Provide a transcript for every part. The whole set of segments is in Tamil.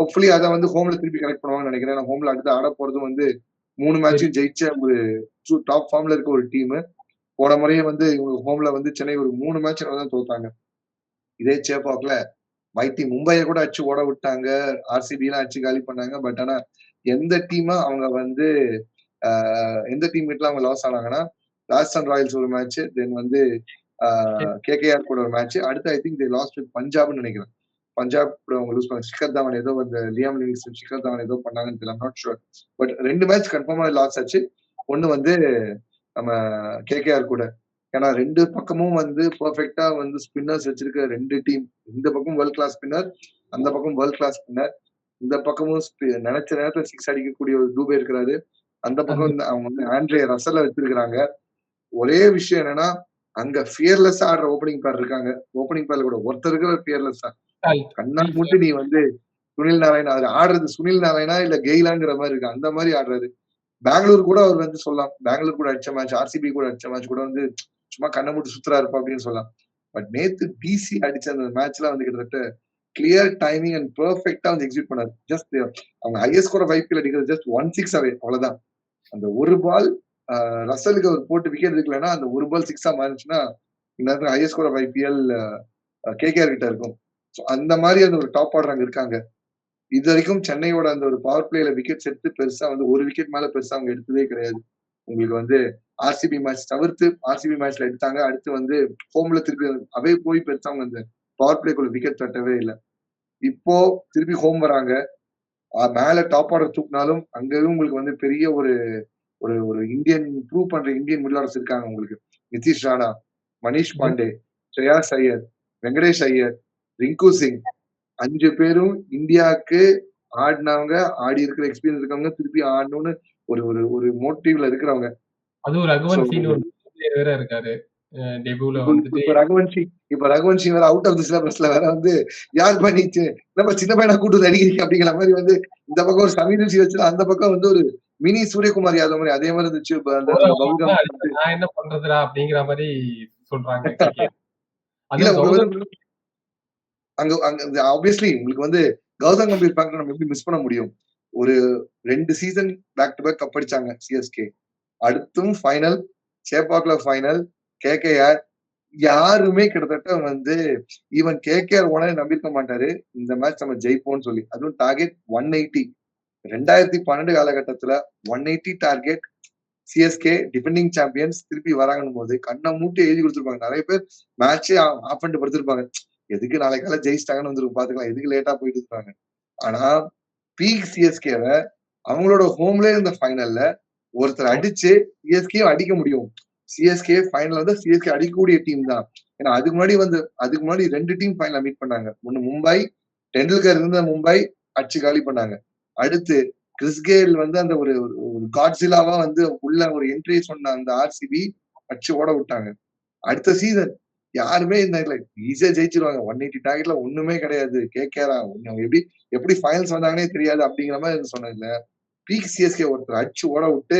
ஹோப்ஃபுல்லி அதை வந்து ஹோம்ல திருப்பி கரெக்ட் பண்ணுவாங்கன்னு நினைக்கிறேன். ஹோம்ல அடுத்து ஆட போறதும் வந்து மூணு மேட்சும் ஜெயிச்ச ஒரு டாப் ஃபார்ம்ல இருக்க ஒரு டீம் போன முறையே வந்து இவங்க ஹோம்ல வந்து சென்னை ஒரு மூணு மேட்ச் தான் தோத்தாங்க. இதே சேப்பாக்ல மைட்டி மும்பையை கூட அடிச்சு ஓட விட்டாங்க. ஆர்சிபி எல்லாம் அடிச்சு காலி பண்ணாங்க. பட் ஆனா எந்த டீமா அவங்க வந்து எந்த டீம் கிட்ட அவங்க லாஸ் ஆனாங்கன்னா ராஜஸ்தான் ராயல்ஸ் ஒரு மேட்ச் தென் வந்து கேகேஆர் கூட ஒரு மேட்ச் அடுத்து ஐ திங்க் லாஸ்ட் வித் பஞ்சாப்னு நினைக்கிறேன். பஞ்சாப் கூட அவங்க லூஸ் பண்ண சிக்கர் தவன் ஏதோ அந்த லியாம் லிவிங்ஸ்டன் சிக்கர் தவன் ஏதோ பண்ணாங்கன்னு தெரியல நாட் ஷுர் பட் ரெண்டு மேட்ச் கன்ஃபார்மா லாஸ் ஆச்சு. ஒன்னு வந்து நம்ம கேகேஆர் கூட. ஏன்னா ரெண்டு பக்கமும் வந்து பர்ஃபெக்டா வந்து ஸ்பின்னர்ஸ் வச்சிருக்க ரெண்டு டீம் இந்த பக்கம் வேர்ல்ட் கிளாஸ் ஸ்பின்னர் அந்த பக்கம் வேர்ல்ட் கிளாஸ் ஸ்பின்னர் இந்த பக்கமும் நினைச்ச நேரத்துல சிக்ஸ் அடிக்கக்கூடிய ஒரு டூபே இருக்கிறாரு. அந்த பக்கம் அவங்க வந்து ஆண்ட்ரே ரசல வச்சிருக்கிறாங்க. ஒரே விஷயம் என்னன்னா அங்க ஃபியர்லெஸ் ஆடுற ஓப்பனிங் பேர் இருக்காங்க. ஓப்பனிங் பேர்ல கூட ஒருத்தருக்கு இருக்கிற ஃபியர்லெஸ் தான் கண்ணா மூட்டு நீ வந்து சுனில் நாராயணா அவர் ஆடுறது சுனில் நாராயணா இல்ல கெய்லாங்கிற மாதிரி இருக்கு அந்த மாதிரி ஆடுறாரு பெங்களூர் கூட அவர் வந்து சொல்லலாம். பெங்களூர் கூட அடிச்ச மேட்ச் ஆர்சிபி கூட அடிச்ச மேட்ச் கூட வந்து சும்மா கண்ணை மூட்டு சுத்துறா இருப்பா அப்படின்னு சொல்லலாம். பட் நேத்து பிசி அடிச்ச அந்த மேட்ச்ல வந்து கிட்டத்தட்ட கிளியர் டைமிங் அண்ட் பெர்ஃபெக்டா வந்து எக்ஸிக்யூட் பண்ணாரு. ஜஸ்ட் அவங்க ஹையஸ்ட் ஸ்கோர் ஐபிஎல் அடிக்கிறது ஜஸ்ட் ஒன் சிக்ஸ் அவே அவ்வளவுதான். அந்த ஒரு பால் ரசலுக்கு அவர் போட்டு விக்கெட் எடுக்கலன்னா அந்த ஒரு பால் சிக்ஸா மாறிச்சுன்னா இந்த highest score of IPL KKR கிட்ட இருக்கும். அந்த மாதிரி அந்த ஒரு டாப் ஆர்டர் அங்க இருக்காங்க. இது வரைக்கும் சென்னையோட அந்த ஒரு பவர் பிளேல விக்கெட் எடுத்து பெருசா வந்து ஒரு விக்கெட் மேல பெருசா அவங்க எடுத்ததே கிடையாது. உங்களுக்கு வந்து ஆர்சிபி மேட்ச் தவிர்த்து ஆர்சிபி மேட்ச்ல எடுத்தாங்க. அடுத்து வந்து ஹோம்ல திருப்பி அவே போய் பெருசா அவங்க அந்த பவர் பிளேக்குள்ள விக்கெட் தட்டவே இல்லை. இப்போ திருப்பி ஹோம் வராங்க. மேல டாப் ஆர்டர் தூக்கினாலும் அங்கேயும் உங்களுக்கு வந்து பெரிய ஒரு ஒரு ஒரு இந்தியன் ப்ரூவ் பண்ற இந்தியன் மிடில் ஆர்டர்ஸ் இருக்காங்க உங்களுக்கு. நிதிஷ் ராணா மணிஷ் பாண்டே ஸ்ரேயாஸ் ஐயர் வெங்கடேஷ் ஐயர் ரிங்கு சிங். அஞ்சு பேரும் இந்தியாவுக்கு ஆடினவங்க ஆடி இருக்கிற எக்ஸ்பீரியன்ஸ் இருக்கவங்க திருப்பி ஆடணும்னு ஒரு ஒரு ஒரு மோட்டிவ்ல இருக்கிறவங்க. அதுவும் ரகுவன் சிங் வேற இருக்காரு. இப்ப ரகுவன் சிங் இப்ப ரகுவன் சிங் வேற அவுட் ஆஃப் தி சிலபஸ்ல வேற வந்து யார் பண்ணிச்சு? நம்ம சின்ன பையனா கூட்டு அடிக்கிறீங்க அப்படிங்கிற மாதிரி வந்து இந்த பக்கம் ஒரு சமீர் வச்சு அந்த பக்கம் வந்து ஒரு மினி சூரியகுமார் யாதவ் மாதிரி அதே மாதிரி இருந்துச்சு. நான் என்ன பண்றதுடா அப்படிங்கிற மாதிரி சொல்றாங்க. அங்க அங்க ஆப்வியஸ்லி உங்களுக்கு வந்து கௌதம் கம்பீர் பேங்க் நம்ம எப்படி மிஸ் பண்ண முடியும்? ஒரு ரெண்டு season back to back cup அடிச்சாங்க சிஎஸ்கே அடுத்தும் ஃபைனல் சேப்பாக்ல ஃபைனல் கேகேஆர் யாருமே கிட்டத்தட்ட வந்து ஈவன் கேகேஆர் ஓனரே நம்பியிருக்க மாட்டாரு. இந்த மேட்ச் நம்ம ஜெயிப்போம்னு சொல்லி. அதுவும் டார்கெட் ஒன் எயிட்டி ரெண்டாயிரத்தி பன்னெண்டு காலகட்டத்துல one eighty target CSK defending champions திருப்பி வராங்கன்னு போது கண்ணை மூட்டி எழுதி கொடுத்துருப்பாங்க. நிறைய பேர் மேட்சே ஆஃப் பண்ணிட்டு படுத்திருப்பாங்க. எதுக்கு நாளைக்கு காலை ஜெயிச்சிட்டாங்கன்னு வந்துருக்கு பாத்துக்கலாம். எதுக்கு லேட்டா போயிட்டு இருக்காங்க. ஆனா பீக் சிஎஸ்கேவை அவங்களோட ஹோம்ல இருந்த ஃபைனல்ல ஒருத்தர் அடிச்சு சிஎஸ்கே அடிக்க முடியும். சிஎஸ்கே ஃபைனல் வந்து சிஎஸ்கே அடிக்கக்கூடிய டீம் தான். ஏன்னா அதுக்கு முன்னாடி வந்து அதுக்கு முன்னாடி ரெண்டு டீம் ஃபைனல் மீட் பண்ணாங்க. ஒன்னு மும்பை டெண்டுல்கர் இருந்த மும்பை அடிச்சு காலி பண்ணாங்க. அடுத்து கிறிஸ்கேல் வந்து அந்த ஒரு ஒரு காட்ஸிலாவா வந்து உள்ள ஒரு என்ட்ரி சொன்ன அந்த ஆர்சிபி அடிச்சு ஓட விட்டாங்க. அடுத்த சீசன் யாருமே இந்த ஈஸியா ஜெயிச்சிருவாங்க. ஒன் எயிட்டி டார்கெட்ல ஒண்ணுமே கிடையாது. கேகேரா எப்படி எப்படி ஃபைனல்ஸ் வந்தாங்கன்னே தெரியாது அப்படிங்கிற மாதிரி சொன்னதுல பீக் சிஎஸ்கே ஒருத்தர் அடிச்சு ஓட விட்டு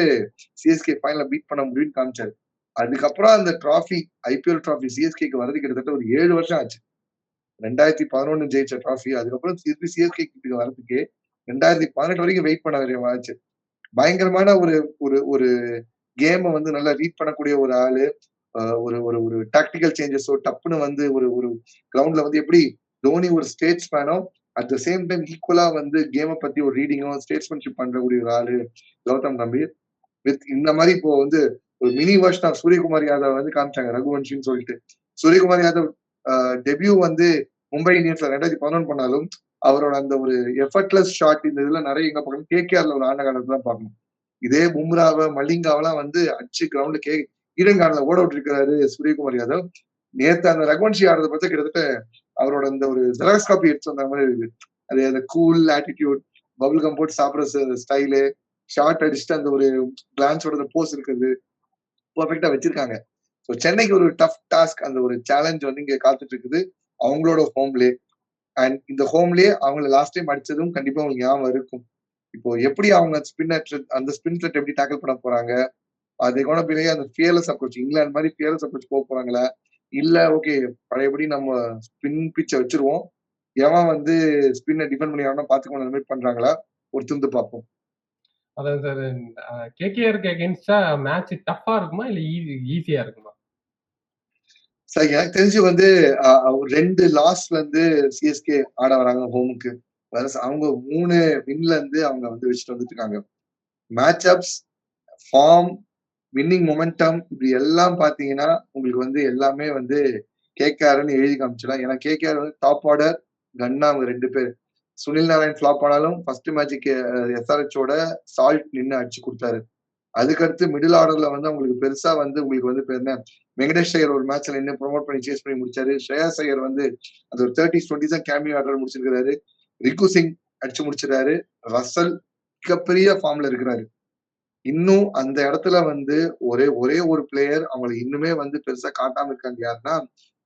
சிஎஸ்கே ஃபைனல பீட் பண்ண முடியும்னு காமிச்சாரு. அதுக்கப்புறம் அந்த டிராஃபி ஐபிஎல் டிராஃபி சிஎஸ்கேக்கு வரது கிட்டத்தட்ட ஒரு ஏழு வருஷம் ஆச்சு. ரெண்டாயிரத்தி பதினொன்னு ஜெயிச்ச டிராஃபி அதுக்கப்புறம் திருப்பி சிஎஸ்கே கிட்ட வரதுக்கு ரெண்டாயிரத்தி பதினெட்டு வரைக்கும் வெயிட் பண்ண வேண்டிய ஆச்சு பயங்கரமான ஒரு ஒரு ஒரு கேமை வந்து நல்லா ரீட் பண்ணக்கூடிய ஒரு ஆளு. ஒரு ஒரு ஒரு டாக்டிக்கல் சேஞ்சஸோ டப்புன்னு வந்து ஒரு ஒரு கிரவுண்ட்ல வந்து எப்படி தோனி ஒரு ஸ்டேட்ஸ் மேனோ அட் த சேம் டைம் ஈக்குவலா வந்து கேமை பத்தி ஒரு ரீடிங்கோ ஸ்டேட்ஸ்மேன்ஷிப் பண்றக்கூடிய ஒரு ஆளு கௌதம் கம்பீர். வித் இந்த மாதிரி இப்போ வந்து ஒரு மினி வருஷன் ஆஃப் சூரியகுமார் யாதவ் வந்து காமிச்சாங்க ரகுவன்ஷின்னு சொல்லிட்டு. சூரியகுமார் யாதவ் டெபியூ வந்து மும்பை இந்தியன்ஸ்ல ரெண்டாயிரத்தி பதினொன்று பண்ணாலும் அவரோட அந்த ஒரு எஃபர்ட்லெஸ் ஷாட் இந்த இதுல நிறைய எங்க பார்க்கணும் கேகேஆர்ல ஒரு ஆண்ட காலத்துல தான் பார்க்கணும். இதே பும்ராவை மலிங்காவெல்லாம் வந்து அச்சு கிரவுண்ட்ல கே ஈடன் ஓட விட்டுருக்கிறாரு சூரியகுமார் யாதவ். நேத்து அந்த ரகுவன்ஷி ஆடுறத பார்த்தா கிட்டத்தட்ட அவரோட அந்த ஒரு ஜெராக்ஸ் காப்பி எடுத்து வந்த மாதிரி இருக்கு. அது அந்த கூல் ஆட்டிடியூட் பபுள் கம் போட்டு சாப்பிட்ற ஸ்டைலு ஷார்ட் அடிச்சுட்டு அந்த ஒரு கிளான்ஸோட போஸ் இருக்குது. பர்ஃபெக்டா வச்சிருக்காங்க. ஸோ சென்னைக்கு ஒரு டஃப் டாஸ்க் அந்த ஒரு சேலஞ்ச் வந்து இங்க காத்துட்டு இருக்குது. அவங்களோட ஹோம்லே அண்ட் இந்த ஹோம்லயே அவங்கள லாஸ்ட் டைம் அடிச்சதும் கண்டிப்பா அவங்களுக்கு ஞாபகம் இருக்கும். இப்போ எப்படி அவங்க ஸ்பின் அந்த ஸ்பின் த்ரெட் எப்படி டேக்கிள் பண்ண போறாங்க? அதே கூட பிள்ளையே அந்த ஃபியர்லெஸ் அப்ரோச் இங்கிலாந்து மாதிரி ஃபியர்லெஸ் அப்ரோச் போக போறாங்களா இல்ல ஓகே பழையபடி நம்ம ஸ்பின் பிச்சை வச்சிருவோம் எவன் வந்து ஸ்பின்ன டிஃபெண்ட் பண்ணி ஆடணும் பாத்துக்கணும் அந்த மாதிரி பண்றாங்களா பொறுத்திருந்து பார்ப்போம். அதான் சார் கேகேஆருக்கு அகைன்ஸ்டா மேட்ச் டஃப்பா இருக்குமா? இல்ல ஈஸி ஈஸியா இருக்குமா? சார் எனக்கு தெரிஞ்சு வந்து 2 லாஸ்ல இருந்து சிஎஸ்கே ஆட வராங்க ஹோமுக்கு. அவங்க 3 வின்ல இருந்து அவங்க வந்து வச்சுட்டு வந்துட்டு இருக்காங்க. Match ups, form, winning momentum இப்படி எல்லாம் பார்த்தீங்கன்னா, உங்களுக்கு வந்து எல்லாமே வந்து கேகேஆர்னு எழுதி காமிச்சிடலாம். ஏன்னா கேகேஆர் வந்து டாப் ஆர்டர், கன்னா அவங்க ரெண்டு பேர் சுனில் நாராயண் ஃபிளாப் ஆனாலும் ஃபர்ஸ்ட் மேட்சுக்கு எஸ்ஆர்ஹெச்சோட சால்ட் நின்று அடிச்சு கொடுத்தாரு அதுக்கடுத்து மிடில் ஆர்டர்ல வந்து அவங்களுக்கு பெருசா வந்து உங்களுக்கு வந்து என்ன, வெங்கடேஷ் ஐயர் ஒரு மேட்ச்ல நின்று ப்ரொமோட் பண்ணி சேஸ் பண்ணி முடிச்சாரு. ஸ்ரேயாஸ் ஐயர் வந்து அது ஒரு 30ஸ் 20ஸ் தான் கேமியோ ஆர்டர் முடிச்சிருக்காரு. ரிக்கு சிங் அடிச்சு முடிச்சிருக்காரு ரசல் மிகப்பெரிய ஃபார்ம்ல இருக்கிறாரு. இன்னும் அந்த இடத்துல வந்து ஒரே ஒரே ஒரு பிளேயர் அவங்கள இன்னுமே வந்து பெருசா காட்டாம இருக்காங்க யாருன்னா,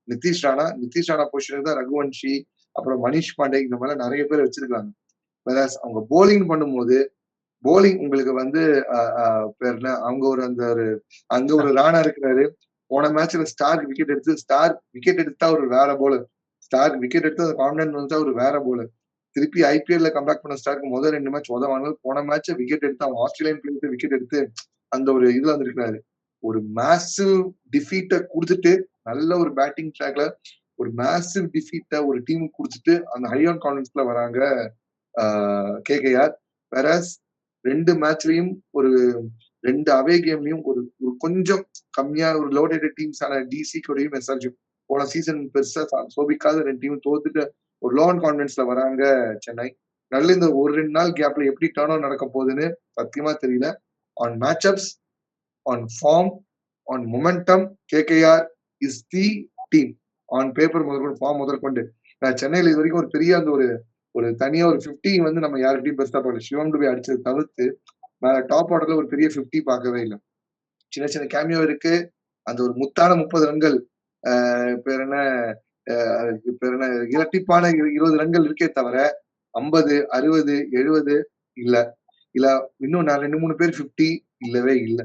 நிதிஷ் ராணா. நிதிஷ் ராணா பொசிஷனுக்கு தான் ரகுவன்ஷி, அப்புறம் மணிஷ் பாண்டே இந்த மாதிரி நிறைய பேர் வச்சிருக்காங்க. வேறாஸ் அவங்க போலிங் பண்ணும்போது, போலிங் உங்களுக்கு வந்து பேர் என்ன, அவங்க ஒரு அந்த ஒரு அங்க ஒரு ராணா இருக்கிறாரு. போன மேட்ச்ல ஸ்டார் விக்கெட் எடுத்து ஸ்டார் விக்கெட் எடுத்தா ஒரு வேற போலர் ஸ்டார் விக்கெட் எடுத்து அந்த கான்ஃபிடன்ஸ் ஒரு வேற போலர் திருப்பி ஐபிஎல்ல கம்பேக் பண்ண ஸ்டார்க் முதல் ரெண்டு மேட்ச் உதவானாலும் போன மேட்ச் விக்கெட் எடுத்து அவங்க ஆஸ்திரேலியன் பிளேயர்ஸ் விக்கெட் எடுத்து அந்த ஒரு இதுல வந்திருக்கிறாரு. ஒரு மேசிவ் டிஃபீட்ட கொடுத்துட்டு நல்ல ஒரு பேட்டிங் ட்ராக்ல ஒரு மேசிவ் டிஃபீட்ட ஒரு டீமுக்கு கொடுத்துட்டு அந்த ஹை ஆன் கான்ஃபிடன்ஸ்ல வராங்க ஆ கேகேஆர். வேறாஸ் 2 மேட்ச்லயும் ஒரு ரெண்டு அவே கேம்லயும் ஒரு ஒரு கொஞ்சம் கம்மியா ஒரு லோடேட்டட் டீம்ஸான டிசி கூடயும் எஸ்ஆர்ஜி போன சீசன் பெருசா சோபிக்காத ரெண்டு டீம் தோத்துட்டு ஒரு லோ ஆன் கான்ஃபிடன்ஸ்ல வராங்க சென்னை. நல்ல இந்த ஒரு ரெண்டு நாள் கேப்ல எப்படி டேர்ன் ஓவர் நடக்க போகுதுன்னு சத்தியமா தெரியல. On match ups, on form, on momentum KKR is the team. On paper முதற்கொண்டு ஃபார்ம் முதற்கொண்டு. நான் சென்னையில் இது வரைக்கும் ஒரு பெரிய அந்த ஒரு ஒரு தனியா ஒரு 50 வந்து நம்ம யார்கிட்டயும் பெஸ்டா பார்க்கல. சிவம் டுபே அடிச்சது தவிர்த்து, மேல டாப் ஆர்டர்ல ஒரு பெரிய 50 பார்க்கவே இல்லை சின்ன சின்ன கேமியோ இருக்கு. அந்த ஒரு முத்தான 30 ரன்கள் பேர் என்ன இரட்டிப்பான 20 ரன்கள் இருக்கே தவிர, 50, 60, 70 இல்ல. இல்ல இன்னும் நான் 2, 3 பேர் 50 இல்லவே இல்லை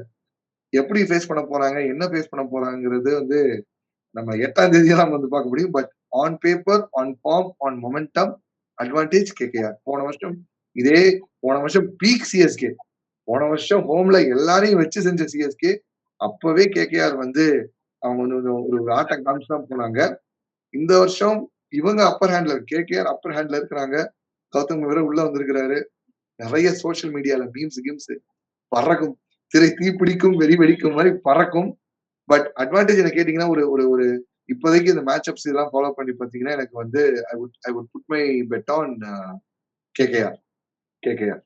எப்படி ஃபேஸ் பண்ண போறாங்க? என்ன ஃபேஸ் பண்ண போறாங்கிறது வந்து நம்ம 8ஆம் தேதி நம்ம வந்து பார்க்க முடியும். But on paper, on form, on momentum advantage KKR. போன வருஷம் இதே போன வருஷம் பீக் சிஎஸ்கே. போன வருஷம் ஹோம்ல எல்லாரையும் வச்சு செஞ்ச சிஎஸ்கே. அப்பவே கேகேஆர் வந்து அவங்க வந்து ஒரு ஆட்டம் காமிச்சு தான் போனாங்க. இந்த வருஷம் இவங்க அப்பர் ஹேண்ட்ல கேகேஆர் அப்பர் ஹேண்ட்ல இருக்கிறாங்க. கௌதம் கம்பீர் உள்ள வந்திருக்கிறாரு. நெறைய சோசியல் மீடியால மீம்ஸ் கிம்ஸ் பறக்கும். திரை தீப்பிடிக்கும், வெறி வெடிக்கும் மாரி பறக்கும். பட் அட்வான்டேஜ் என்ன கேட்டீங்கன்னா, ஒரு ஒரு ஒரு இப்போதைக்கு இந்த மேட்ச் அப்ஸ் இதெல்லாம் ஃபாலோ பண்ணி பார்த்தீங்கன்னா, எனக்கு வந்து I would I would put my bet on KKR. KKR.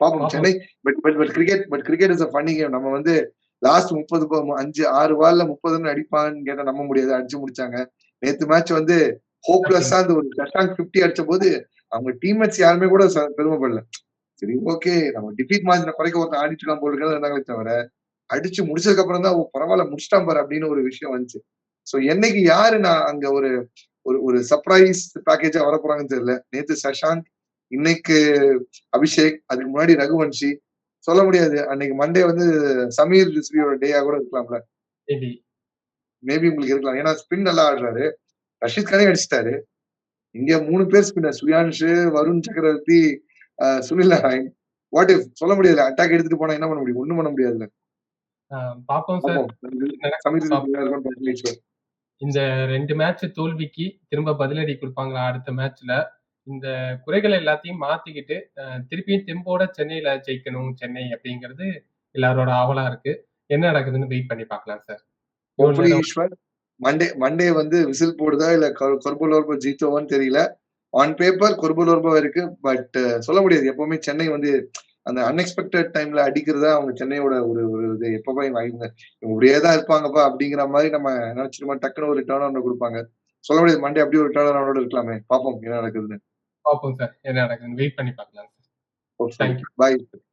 பாப்போம் Chennai but but but cricket but cricket is a funny game. நம்ம வந்து லாஸ்ட் 30 ப 5 6 பால்ல 30 ரன் அடிப்பான்னு கேட்டா நம்ப முடியாது. அடிச்சு முடிச்சாங்க. நேத்து மேட்ச் வந்து ஹோப்லெஸ்ஸா அந்த ஒரு சஷாங்க் 50 அடிச்சபோது, அவங்க டீம்மேட்ஸ் யாருமே கூட பெருமைப்படல. சரி ஓகே நம்ம டிஃபீட் மாதிரி குறைக்க ஒருத்தன் ஆடிச்சுலாம் இருக்கான் போல இருந்தாங்களே தவிர, அடிச்சு முடிச்சதுக்கு அப்புறம் தான், ஓ பரவாயில்ல முடிச்சுட்டான் பாரு அப்படின்னு ஒரு விஷயம் வந்துச்சு. ஸோ என்னைக்கு யாரு நான் அங்க ஒரு ஒரு ஒரு சர்ப்ரைஸ் பேக்கேஜா வரப்போறாங்கன்னு தெரியல. நேத்து சஷாங்க், இன்னைக்கு அபிஷேக், அதுக்கு முன்னாடி ரகுவன்ஷி. சொல்ல முடியாது. அன்னைக்கு மண்டே வந்து சமீர் ரிஸ்வியோட டேயா கூட இருக்கலாம்ல. மேபி. உங்களுக்கு இருக்கலாம். ஏன்னா ஸ்பின் நல்லா ஆடுறாரு. ரஷீத் கானே அடிச்சுட்டாரு. இங்க 3 பேர் ஸ்பின்னர் சுயான்ஷ், வருண் சக்கரவர்த்தி, சுனில் நாராயண். வாட் இஃப் சொல்ல முடியாது. அட்டாக் எடுத்துட்டு போனா என்ன பண்ண முடியும்? ஒண்ணும் பண்ண முடியாதுல்ல. பாப்போம் சார். இந்த 2 மேட்ச் தோல்விக்கு திரும்ப பதிலடி குடுப்பாங்களா அடுத்த மேட்ச்ல? இந்த குறைகள் எல்லாத்தையும் மாத்திக்கிட்டு, திருப்பியும் தெம்போட சென்னையில ஜெயிக்கணும் சென்னை அப்படிங்கிறது எல்லாரோட ஆவலா இருக்கு. என்ன நடக்குதுன்னு வெயிட் பண்ணி பார்க்கலாம் sir. Hopefully Eswar Monday Monday வந்து விசில் போடுதா இல்ல கொர்புலோர்போ ஜீத்தோவான்னு தெரியல. ஆன் பேப்பர் கொர்புலோர்போ இருக்கு. பட் சொல்ல முடியாது. எப்பவுமே சென்னை வந்து அந்த அன்எக்ஸ்பெக்டட் டைம்ல அடிக்கிறதா அவங்க சென்னையோட ஒரு ஒரு இது எப்பவுமே இவங்க இப்படியே தான் இருப்பாங்கப்பா அப்படிங்கிற மாரி நம்ம நினைச்சிருமா டக்குனு ஒரு டர்ன் அரவுண்ட் குடுப்பாங்க. சொல்ல முடியாது. மண்டே அப்படியே ஒரு டர்ன் அரவுண்டோட இருக்கலாமே. பாப்போம் என்ன நடக்குதுன்னு. பாப்போம் சார். என்ன நடக்குதுன்னு வெயிட் பண்ணி பார்க்கலாம். ஹோப்ஃபுல்லி. Thank you. பாய்.